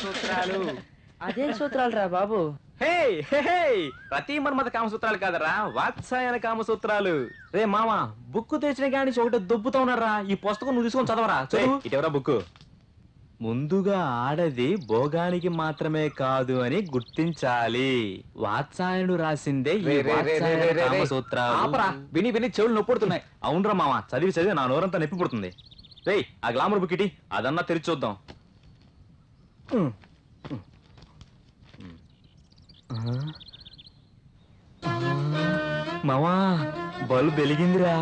సూత్రాలు. అదేం సూత్రాలు రా బాబు? హే హే, హే ప్రతి మన్మథ కామసూత్రాలు కాదరా వాత్సాయన కామసూత్రాలు రే మామ బుక్ తెచ్చిన కాడి నుంచి ఒకటి దొబ్బుతా ఉన్నారా ఈ పుస్తకం నువ్వు తీసుకొని చదవరా చదువు. ఇటెవరా బుక్ ముందుగా ఆడది భోగానికి మాత్రమే కాదు అని గుర్తించాలి. వాత్సాయనుడు రాసిందే ఈ రే, రే, రే, రే, వాత్సాయన రే, రే. కామసూత్రాలు ఆపరా. విని విని చెవులు నొప్పుడుతున్నాయి. అవునరా మామ చదివి చదివి నా నోరంతా నొప్పి పుడుతుంది. రేయ్ ఆ గ్లామర్ బుక్ ఇటీ. అదన్నా తెరిచి చూద్దాం. మామా బల్బ్ వెలిగిందిరా.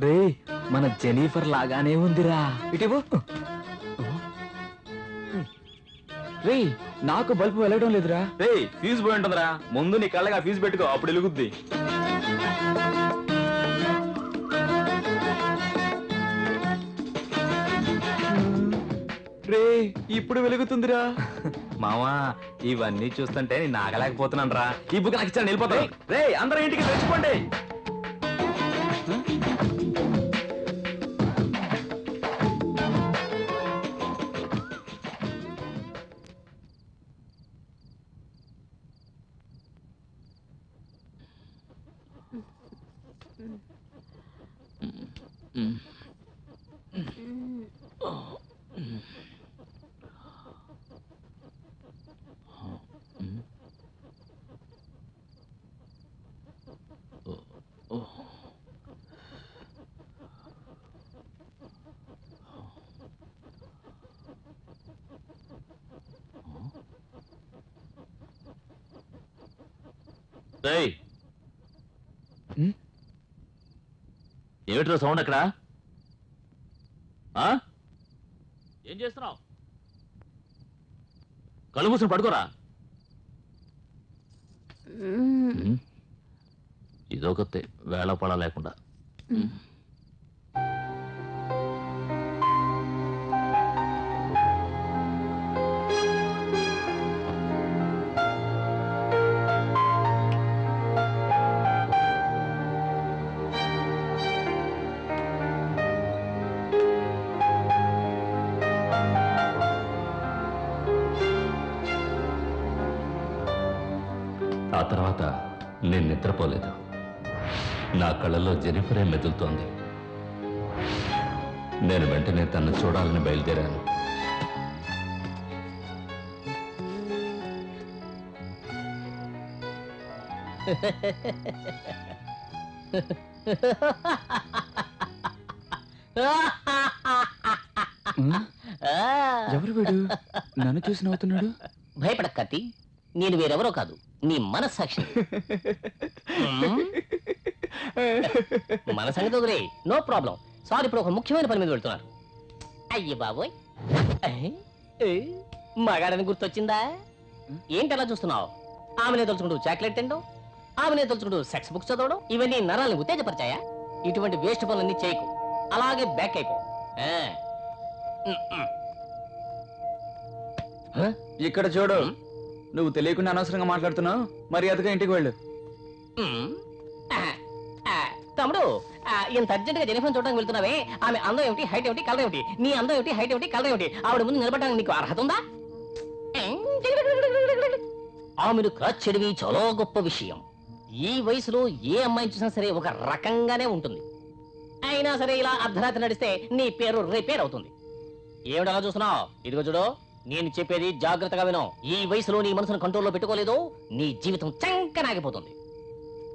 రే మన జెనిఫర్ లాగానే ఉందిరా. ఇటీవు రే నాకు బల్బు వెలగడం లేదురా. రే ఫీజు పోయి ఉంటుందిరా. ముందు నీ కళ్ళగా ఫీజు పెట్టుకో అప్పుడు వెలుగుద్ది. రే ఇప్పుడు వెలుగుతుందిరా. మామా ఇవన్నీ చూస్తుంటే నేను ఆగలేకపోతున్నాను రా ఈ బుక్ నాకు ఇచ్చాను వెళ్ళిపోతాను. రే అందరూ ఇంటికి తెచ్చుకోండి. 嗯嗯嗯嗯嗯哦嗯哦哦哦哦哦。喂。ఏమిట్రా సౌండ్ అక్కడ? ఆ? ఏం చేస్తున్నావు? కళ్ళు మూసుని పడుకోరా. ఉమ్. ఇదొకతే వేళ పడ లేకుండా. ఆ తర్వాత నేను నిద్రపోలేదు. నా కళ్ళలో జెనిఫరే మెదులుతోంది. నేను వెంటనే తన్ను చూడాలని బయలుదేరాను. ఎవరు వీడు? నన్ను చూసి నవ్వుతున్నాడు? భయపడ కత్తి నేను వేరెవరో కాదు నీ మనస్సాక్షి? మన సంగతి వదిలే నో ప్రాబ్లం. సార్ ఇప్పుడు ఒక ముఖ్యమైన పని మీద వెళ్తున్నారు. అయ్యి బాబోయ్. మగాడని గుర్తొచ్చిందా? ఏంటి అలా చూస్తున్నావు? ఆమెనే తలుచుకుంటూ చాక్లెట్ తినడం ఆమెనే తలుచుకుంటూ సెక్స్ బుక్స్ చదవడం ఇవన్నీ నరాలను ఉత్తేజపరిచాయా? ఇటువంటి వేస్ట్ పనులన్నీ చేయకు. అలాగే బ్యాక్ అయిపో? ఇక్కడ చూడు? నువ్వు తెలియకుండా అనవసరంగా మాట్లాడుతున్నావు? మర్యాదగా ఇంటికి వెళ్ళు. ఆ, తమ్ముడు ఆ, ఇంత అర్జెంట్గా జెనిఫర్ చూడడానికి వెళ్తున్నావే. ఆమె అందం ఏమిటి హైట్ ఏమిటి కలర్ ఏమిటి? నీ అందం ఏమిటి హైట్ ఏమిటి కలర్ ఏమిటి? ఆవిడ ముందు నిలబడడానికి నీకు అర్హత ఉందా? ఆమెను క్రచ్చడివి చాలా గొప్ప విషయం. ఈ వయసులో ఏ అమ్మాయిని చూసినా సరే ఒక రకంగానే ఉంటుంది. అయినా సరే ఇలా అర్ధరాత్రి నడిస్తే నీ పేరు రిపేర్ అవుతుంది. ఏమిటలా చూస్తున్నావు? ఇదిగో చూడు. నేను చెప్పేది జాగ్రత్తగా విను. ఈ వయసులో నీ మనసును కంట్రోల్లో పెట్టుకోలేదు నీ జీవితం చంకనాగిపోతుంది.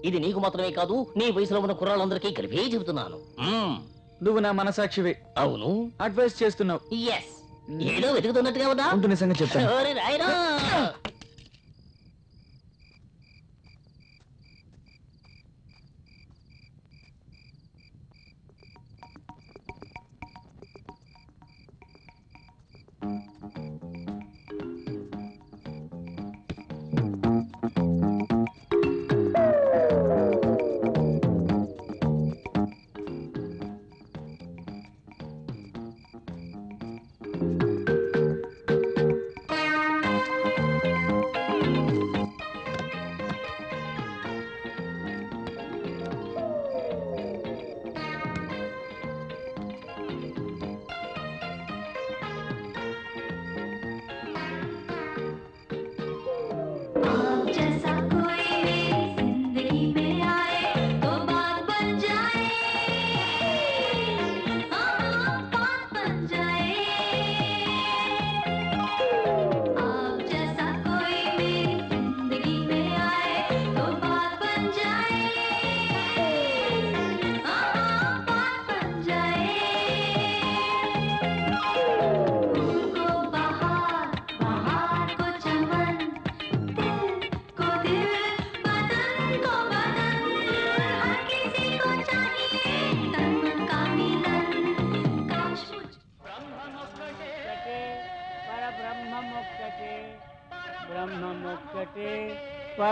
ఇది నీకు మాత్రమే కాదు నీ వయసులో ఉన్న కుర్రాళ్ళందరికీ కలిపే చెబుతున్నాను. మ్మ్. నువ్వు నా మనసాక్షివి అవును. అడ్వైస్ చేస్తున్నావు. ఎస్ ఏదో వెతుకుతున్నట్టుగా ఉందా? ఉంటు నిజంగా చెప్తాను. ఓరి.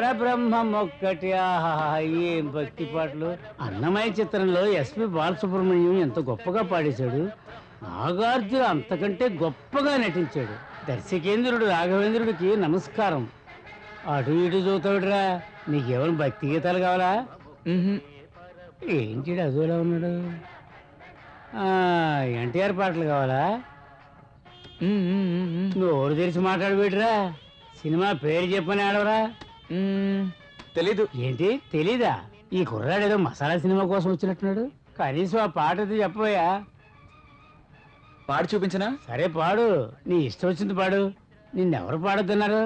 పరబ్రహ్మం ఒక్కటి ఆహా ఏం భక్తి పాటలు. అన్నమయ్య చిత్రంలో ఎస్పి బాలసుబ్రహ్మణ్యం ఎంత గొప్పగా పాడేశాడు. నాగార్జున అంతకంటే గొప్పగా నటించాడు. దర్శకేంద్రుడు రాఘవేంద్రుడికి నమస్కారం. అటు ఇటు చూతాడురా నీకేమైనా భక్తి గీతాలు కావాలా. ఏంటి అదోలా ఉన్నాడు? ఎన్టీఆర్ పాటలు కావాలా? మ్మ్. నోరు తెరిచి మాట్లాడబెట్టురా. సినిమా పేరు చెప్పని ఆడవరా. తెలీదు ఏంటి తెలీదా ఈ కుర్రాడు ఏదో మసాలా సినిమా కోసం వచ్చినట్టున్నాడు కనీసం ఆ పాట అయితే చెప్పబోయా పాడి చూపించనా సరే పాడు నీ ఇష్టం వచ్చింది పాడు నిన్నెవరు పాడొద్దన్నారు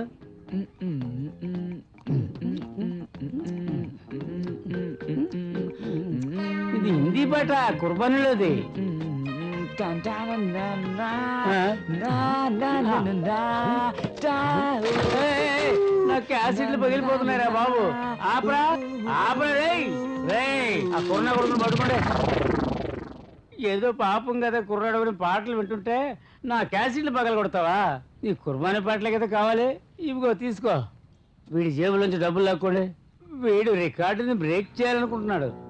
ఇది హిందీ పాట కుర్బానీలోది ఆ? నా, నా, పగిలిపోతున్నారా బాబు. ఆపరా ఆపరా రేయ్ రేయ్ ఆ కుర్ర కొడుకుని పట్టుకోండి. ఏదో పాపం కదా కుర్రాడు పాటలు వింటుంటే నా క్యాసిడ్లు పగల కొడతావా నీ కుర్బానీ పాటలే కదా కావాలి. ఇవిగో తీసుకో. వీడి జేబులోంచి డబ్బులు లాక్కోండి. వీడు రికార్డుని బ్రేక్ చేయాలనుకుంటున్నాడు.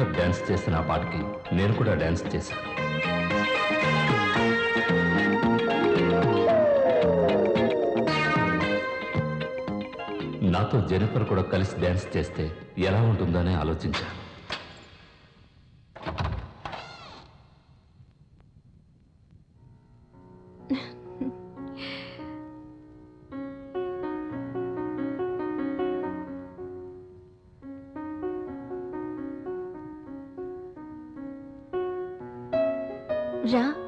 జెనిఫర్ డాన్స్ చేసిన ఆ పాటకి నేను కూడా డాన్స్ చేశాను నాతో జెనిఫర్ కూడా కలిసి డాన్స్ చేస్తే ఎలా ఉంటుందని ఆలోచించాను रा